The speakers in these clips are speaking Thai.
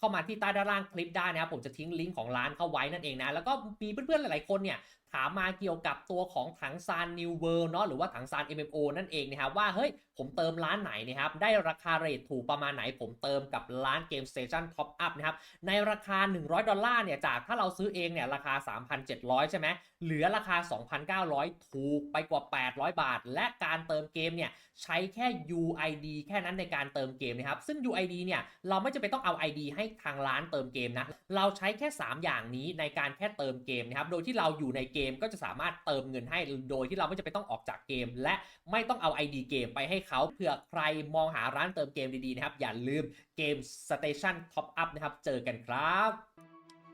เข้ามาที่ใต้ด้านล่างคลิปได้นะครับผมจะทิ้งลิงก์ของร้านเข้าไว้นั่นเองนะ แล้วก็มีเพื่อนๆหลายๆคนเนี่ยถามมาเกี่ยวกับตัวของถังซาน New World เนาะหรือว่าถังซาน MMO นั่นเองนะครับว่าเฮ้ยผมเติมร้านไหนนะครับได้ราคาเรทถูกประมาณไหน ผมเติมกับร้านเกม Station Top Up นะครับในราคา 100 ดอลลาร์เนี่ยจากถ้าเราซื้อเองเนี่ยราคา 3,700 ใช่ไหมเหลือราคา 2,900 ถูกไปกว่า 800 บาท และการเติมเกมเนี่ยใช้แค่ UID แค่นั้นในการเติมเกมนะครับซึ่ง UID เนี่ยเราไม่จำเป็นต้องเอา ID ให้ทางร้านเติมเกมนะ เราใช้แค่ 3 อย่างนี้ในการแค่เติมเกมนะครับ โดยที่เราอยู่ในเกมก็จะสามารถเติมเงินให้ โดยที่เราไม่จำเป็นต้องออกจากเกม และไม่ต้องเอา ID เกมไปให้เขาเผื่อใครมองหาร้านเติมเกมดีๆนะครับ อย่าลืมเกม Station Top Up นะครับ เจอกันครับ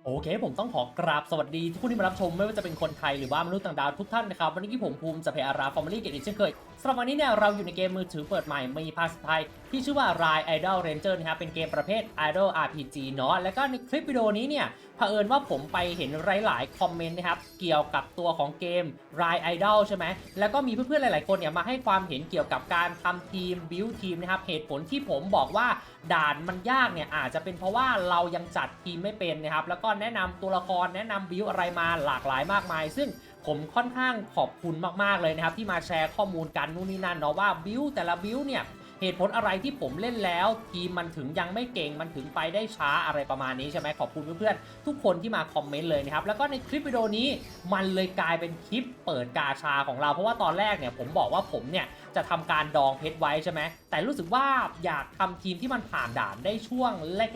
โอเค ผมต้องขอกราบสวัสดีทุกคนที่มารับชมไม่ว่าจะเป็นคนไทยหรือว่ามนุษย์ต่างดาวทุกท่านนะครับ วันนี้ผมภูมิจะเพอาราฟอร์มลี่เกตอีกเช่นเคยสำหรับวันนี้เนี่ยเราอยู่ในเกมมือถือเปิดใหม่มีภาษาไทย ที่ชื่อว่า Ride Idol Ranger นะครับเป็นเกมประเภท Idol RPG เนาะแล้วก็ในคลิปวิดีโอนี้เนี่ยเผอิญว่าผมไปเห็นหลายๆคอมเมนต์นะครับเกี่ยวกับตัวของเกม Ride Idol ใช่ไหมแล้วก็มีเพื่อนๆหลาย ๆคนเนี่ยมาให้ความเห็นเกี่ยวกับการทำทีม build ทีมนะครับเหตุผลที่ผมบอกว่า ด่านมันยากเนี่ยอาจจะเป็นเพราะว่าเรายังจัดทีมไม่เป็นนะครับแล้วก็แนะนำตัวละครแนะนำบิวอะไรมาหลากหลายมากมาย ซึ่งผมค่อนข้างขอบคุณมากๆเลยนะครับที่มาแชร์ข้อมูลกันนู่นนี่นั่นเนาะว่าบิวแต่ละบิวเนี่ย เหตุผลอะไรที่ผมเล่นแล้วทีมมันถึงยังไม่เก่งมันถึงไปได้ช้าอะไรประมาณนี้ใช่ไหมขอบคุณเพื่อนๆทุกคนที่มาคอมเมนต์เลยนะครับแล้วก็ในคลิปวิดีโอนี้มันเลยกลายเป็นคลิปเปิดกาชาของเรา เพราะว่าตอนแรกเนี่ยผมบอกว่าผมเนี่ยจะทำการดองเพชรไว้ใช่ไหมแต่รู้สึกว่าอยากทำทีมที่มันผ่านด่านได้ช่วง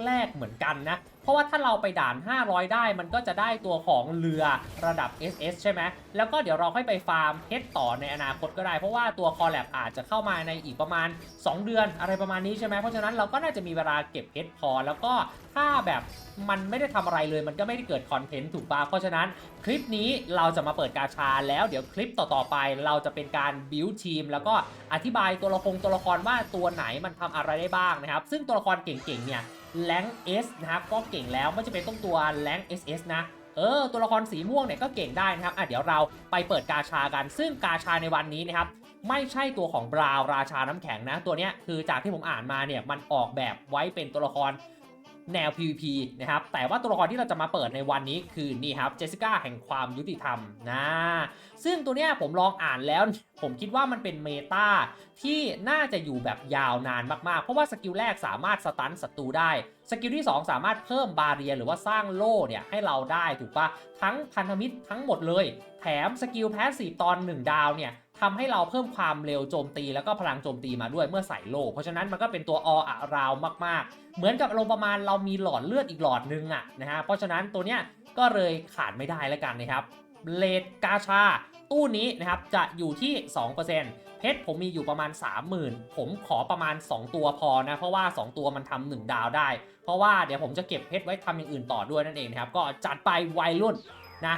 แรก ๆเหมือนกันนะ ราะว่าถ้าเราไปด่าน 500 ได้มันก็จะได้ตัวของเรือระดับ SS ใช่ไหมแล้วก็เดี๋ยวเราค่อยไปฟาร์มเพชรต่อในอนาคตก็ได้ เพราะว่าตัวคอแลบอาจจะเข้ามาในอีกประมาณ 2 เดือนอะไรประมาณนี้ใช่ไหมเพราะฉะนั้นเราก็น่าจะมีเวลาเก็บเพชรพอ แล้วก็ถ้าแบบมันไม่ได้ทำอะไรเลยมันก็ไม่ได้เกิดคอนเทนต์ถูกปะเพราะฉะนั้นคลิปนี้เราจะมาเปิดกาชาแล้วเดี๋ยวคลิปต่อๆไป เราจะเป็นการบิวทีม แล้วก็อธิบายตัวละครตัวละครว่าตัวไหนมันทำอะไรได้บ้างนะครับ ซึ่งตัวละครเก่งๆเนี่ย แรง S นะครับก็เก่งแล้วไม่จำเป็นต้องตัวแรง SS นะเออตัวละครสีม่วงเนี่ยก็เก่งได้นะครับอะเดี๋ยวเราไปเปิดกาชากัน ซึ่งกาชาในวันนี้นะครับไม่ใช่ตัวของบราวราชาน้ำแข็งนะ ตัวเนี้ยคือจากที่ผมอ่านมาเนี่ยมันออกแบบไว้เป็นตัวละคร แนว PVP นะครับ แต่ว่าตัวละครที่เราจะมาเปิดในวันนี้คือนี่ครับเจสสิก้าแห่งความยุติธรรมนะ ซึ่งตัวเนี้ยผมลองอ่านแล้ว ผมคิดว่ามันเป็นเมตาที่น่าจะอยู่แบบยาวนานมากๆ เพราะว่าสกิลแรกสามารถสตันศัตรูได้ สกิลที่ 2 สามารถเพิ่มบาเรียหรือว่าสร้างโล่เนี่ยให้เราได้ถูกปะทั้งพันธมิตรทั้งหมดเลย แถมสกิลแพสซีฟตอน 1 ดาวเนี่ย ทำให้เราเพิ่มความเร็วโจมตีแล้วก็พลังโจมตีมาด้วยเมื่อใส่โล่เพราะฉะนั้นมันก็เป็นตัวออะราวมากๆ เหมือนกับลงประมาณเรามีหลอดเลือดอีกหลอดนึงอะนะฮะเพราะฉะนั้นตัวเนี้ยก็เลยขาดไม่ได้แล้วกันนะครับเลดกาชา ตู้นี้นะครับจะอยู่ที่ 2%เพชรผมมีอยู่ประมาณ 30,000 ผมขอประมาณ 2 ตัวพอนะ เพราะว่า 2 ตัวมันทำหนึ่งดาวได้ เพราะว่าเดี๋ยวผมจะเก็บเพชรไว้ทำอย่างอื่นต่อด้วยนั่นเองนะครับ ก็จัดไปวัยรุ่นนะ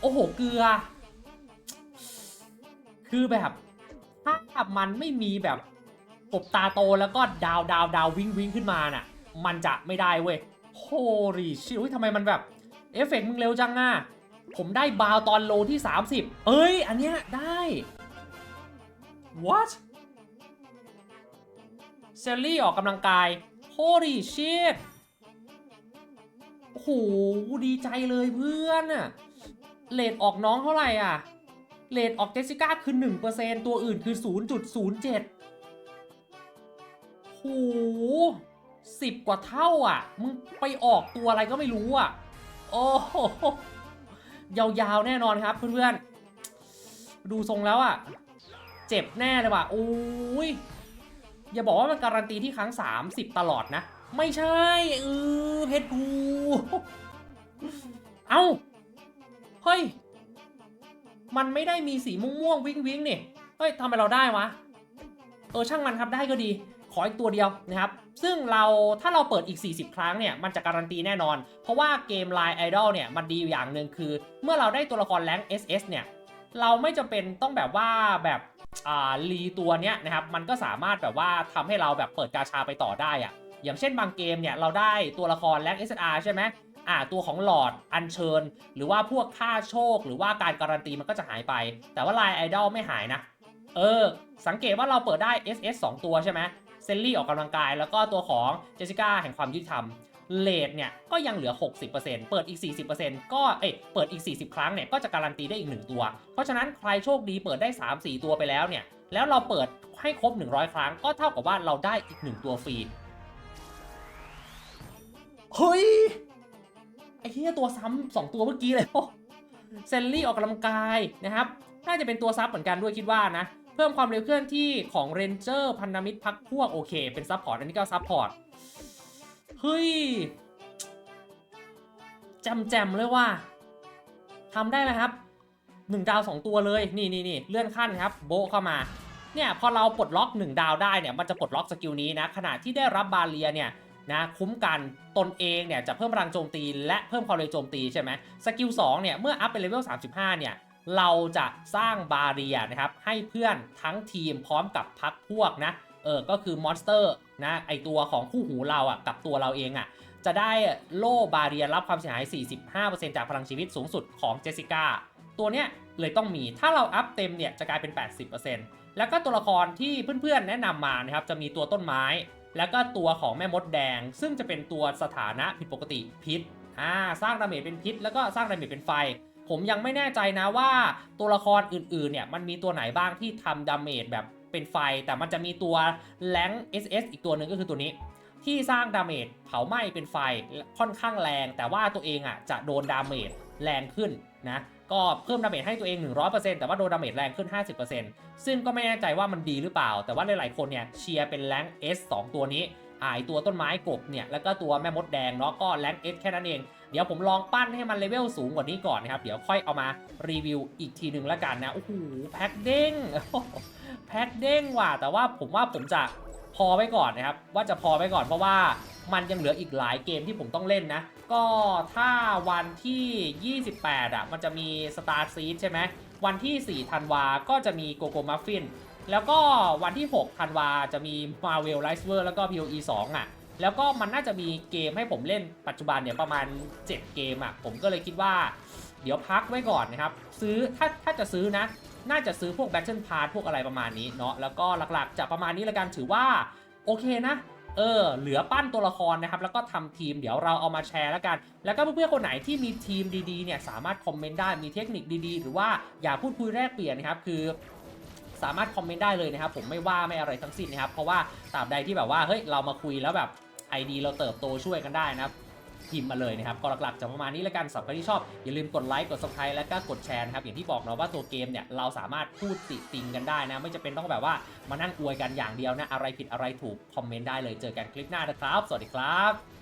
โอ้โห เกลือ คือแบบถ้ามันไม่มีแบบกบตาโตแล้วก็ดาวดาวดาววิ่งวิ่งขึ้นมาน่ะ มันจะไม่ได้เว้ยโฮรีชิวทำไมมันแบบ เอฟเฟกต์มึงเร็วจังอะ ผมได้บาวตอนโลที่ 30 เอ้ย อันเนี้ยได้ what เซลลี่ออกกำลังกาย holy shit โอ้โหดีใจเลยเพื่อนอะเลทออกน้องเท่าไหร่อะ เลทออกเจสสิก้าคือ 1%ตัวอื่นคือ 0.07โหสิบกว่าเท่าอะ มึงไปออกตัวอะไรก็ไม่รู้อะ โอ้โหยาวๆ แน่นอนครับเพื่อนๆ ดูทรงแล้วอะ เจ็บแน่เลยว่ะโอ้ย อย่าบอกว่ามันการันตีที่ครั้ง 30 ตลอดนะ ไม่ใช่ เออเพชรกู เอ้า เฮ้ย มันไม่ได้มีสีม่วงๆวิ้งวิงๆนี่เฮ้ยทำไมเราได้วะ เออช่างมันครับได้ก็ดี ขออีกตัวเดียวนะครับ ซึ่งเราถ้าเราเปิดอีก 40 ครั้งเนี่ย มันจะการันตีแน่นอน เพราะว่าเกม Line Idol เนี่ย มันดีอยู่อย่างหนึ่งคือ เมื่อเราได้ตัวละครแรง SS เนี่ย เราไม่จำเป็นต้องแบบว่าแบบอ่ารีตัวเนี้ยนะครับ มันก็สามารถแบบว่าทำให้เราแบบเปิดกาชาไปต่อได้อะอย่างเช่นบางเกมเนี่ยเราได้ตัวละครแรง SR ใช่ไหม อ่าตัวของหลอดอัญเชิญ หรือว่าพวกค่าโชค หรือว่าการการันตีมันก็จะหายไป แต่ว่า Line Idol ไม่หายนะ เออ สังเกตว่าเราเปิดได้ SS 2 ตัวใช่ไหมเซลลี่ออกกำลังกาย แล้วก็ตัวของเจสสิก้าแห่งความยุติธรรมเลทเนี่ยก็ยังเหลือ 60%เปิดอีก 40%ก็เอ้ยเปิดอีก 40 ครั้งเนี่ยก็จะการันตีได้อีก 1 ตัว เพราะฉะนั้นใครโชคดีเปิดได้ 3-4 ตัวไปแล้วเนี่ย แล้วเราเปิดให้ครบ 100 ครั้ง ก็เท่ากับว่าเราได้อีก 1 ตัวฟรี เฮ้ย เหี้ยตัวซ้ำสองตัวเมื่อกี้เลยโอ้เซลลี่ออกกำลังกายนะครับ น่าจะเป็นตัวซับเหมือนกันด้วยคิดว่านะ เพิ่มความเร็วเคลื่อนที่ของเรนเจอร์พันธมิตรพักพวกโอเค เป็นซับพอร์ตอันนี้ก็ซับพอร์ต เฮ้ยจมแจมๆเลยว่าทำได้แล้วครับหนึ่งดาวสองตัวเลยนี่นี่นี่เลื่อนขั้นครับโบเข้ามาเนี่ยพอเราปลดล็อก 1 ดาวได้เนี่ยมันจะปลดล็อกสกิลนี้นะขณะที่ได้รับบาเรียเนี่ย นะคุ้มกันตนเองเนี่ยจะเพิ่มพลังโจมตีและเพิ่มความเร็วโจมตีใช่ไหมสกิล2เนี่ยเมื่ออัพเป็นเลเวล35 เนี่ยเราจะสร้างบาเรียนะครับให้เพื่อนทั้งทีมพร้อมกับพักพวกนะเออก็คือมอนสเตอร์นะไอตัวของคู่หูเราอะกับตัวเราเองอะจะได้โล่บาเรียรับความเสียหาย 45%จากพลังชีวิตสูงสุดของเจสสิก้าตัวเนี้ยเลยต้องมีถ้าเราอัพเต็มเนี่ยจะกลายเป็น 80%แล้วก็ตัวละครที่เพื่อนๆแนะนำมานะครับจะมีตัวต้นไม้ แล้วก็ตัวของแม่มดแดง ซึ่งจะเป็นตัวสถานะผิดปกติพิษอ่าสร้างดาเมจเป็นพิษ แล้วก็สร้างดาเมจเป็นไฟ ผมยังไม่แน่ใจนะว่าตัวละครอื่นๆเนี่ยมันมีตัวไหนบ้างที่ทำดาเมจแบบเป็นไฟ แต่มันจะมีตัวแรง SS อีกตัวหนึ่งก็คือตัวนี้ ที่สร้างดาเมจเผาไหม้เป็นไฟค่อนข้างแรง แต่ว่าตัวเองอะจะโดนดาเมจแรงขึ้นนะ ก็เพิ่มดาเมจให้ตัวเอง 100%แต่ว่าโดนดาเมจแรงขึ้น 50%ซึ่งก็ไม่แน่ใจว่ามันดีหรือเปล่า แต่ว่าหลายๆคนเนี่ยเชียร์เป็นแรง S 2ตัวนี้อายตัวต้นไม้กบเนี่ยแล้วก็ตัวแม่มดแดงเนาะก็แรง S แค่นั้นเอง เดี๋ยวผมลองปั้นให้มันเลเวลสูงกว่านี้ก่อนนะครับ เดี๋ยวค่อยเอามารีวิวอีกทีหนึ่งแล้วกันนะโอ้โหแพ็คเด้งแพ็คเด้งว่ะแต่ว่าผมว่าผมจะ พอไว้ก่อนนะครับ ว่าจะพอไว้ก่อนเพราะว่ามันยังเหลืออีกหลายเกมที่ผมต้องเล่นนะ ก็ถ้าวันที่ 28 อะ มันจะมี Star Seed ใช่ไหม วันที่ 4 ธันวา ก็จะมี Gogo Muffin แล้วก็วันที่ 6 ธันวา จะมี Marvel r i s e r แล้วก็ PoE 2 อะ แล้วก็มันน่าจะมีเกมให้ผมเล่นปัจจุบันเนี่ยประมาณ 7 เกมอะ ผมก็เลยคิดว่า เดี๋ยวพักไว้ก่อนนะครับ ซื้อถ้าถ้าจะซื้อนะ น่าจะซื้อพวก Battle Pass พวกอะไรประมาณนี้เนาะแล้วก็หลักๆจะประมาณนี้ละกันถือว่าโอเคนะเออเหลือปั้นตัวละครนะครับ แล้วก็ทำทีมเดี๋ยวเราเอามาแชร์แล้วกัน แล้วก็เพื่อนๆคนไหนที่มีทีมดีๆเนี่ยสามารถคอมเมนต์ได้มีเทคนิคดีๆ หรือว่าอยากพูดคุยแลกเปลี่ยนนะครับคือสามารถคอมเมนต์ได้เลยนะครับผมไม่ว่าไม่อะไรทั้งสิ้นนะครับเพราะว่าตราบใดที่แบบว่าเฮ้ยเรามาคุยแล้วแบบไอดีเราเติบโตช่วยกันได้นะครับ พิมพ์มาเลยนะครับก็หลักๆจะประมาณนี้แล้วกันสำหรับใครที่ชอบอย่าลืมกดไลค์กด subscribe แล้วก็กดแชร์นะครับอย่างที่บอกเนาะว่าตัวเกมเนี่ยเราสามารถพูดติติงกันได้นะไม่จะเป็นต้องแบบว่ามานั่งอวยกันอย่างเดียวนะอะไรผิดอะไรถูกคอมเมนต์ได้เลยเจอกันคลิปหน้านะครับ สวัสดีครับ